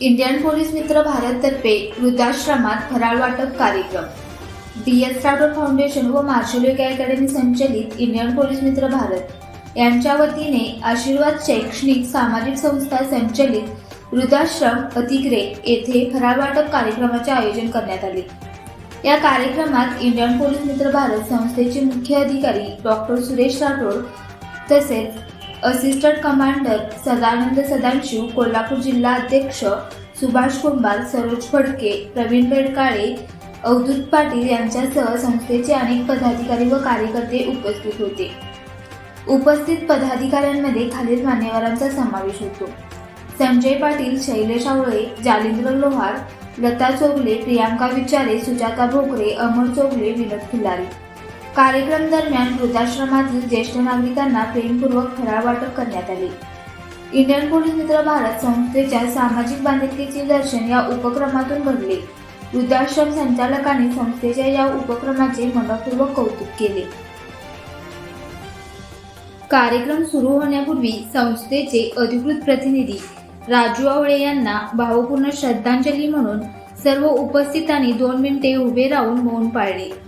Indian police मित्र भारततर्फे वृद्धाश्रमात फराळ वाटप कार्यक्रम डी एस राठोड फाउंडेशन व मार्शल अकॅडमी संचलित इंडियन पोलीस मित्र भारत यांच्या वतीने आशीर्वाद शैक्षणिक सामाजिक संस्था संचलित वृद्धाश्रम अतिग्रे येथे फराळ वाटप कार्यक्रमाचे आयोजन करण्यात आले. या कार्यक्रमात इंडियन पोलीस मित्र भारत संस्थेचे मुख्य अधिकारी डॉक्टर सुरेश राठोड तसेच असिस्टंट कमांडर सदानंद सदाशिव कोल्हापूर जिल्हा अध्यक्ष सुभाष कुंभार सरोज फडके प्रवीण बेडकाळे अवधूत पाटील यांच्यासह संस्थेचे अनेक पदाधिकारी व कार्यकर्ते उपस्थित होते. उपस्थित पदाधिकाऱ्यांमध्ये खालील मान्यवरांचा समावेश होतो. संजय पाटील शैलेश आवळे जालिंद्र लोहार लता चोगले प्रियांका विचारे सुजाता भोकरे अमर चोगले विनोद खिल्लारी कार्यक्रम दरम्यान वृद्धाश्रमातील ज्येष्ठ नागरिकांना प्रेमपूर्वक फराळ वाटप करण्यात आले. इंडियन पोलीस मित्र भारत संस्थेच्या सामाजिक बांधिलकीचे दर्शन या उपक्रमातून घडले. वृद्धाश्रम संचालकांनी संस्थेच्या या उपक्रमाचे मनपूर्वक कौतुक केले. कार्यक्रम सुरू होण्यापूर्वी संस्थेचे अधिकृत प्रतिनिधी राजू आवळे यांना भावपूर्ण श्रद्धांजली म्हणून सर्व उपस्थितांनी दोन मिनिटे उभे राहून मौन पाळले.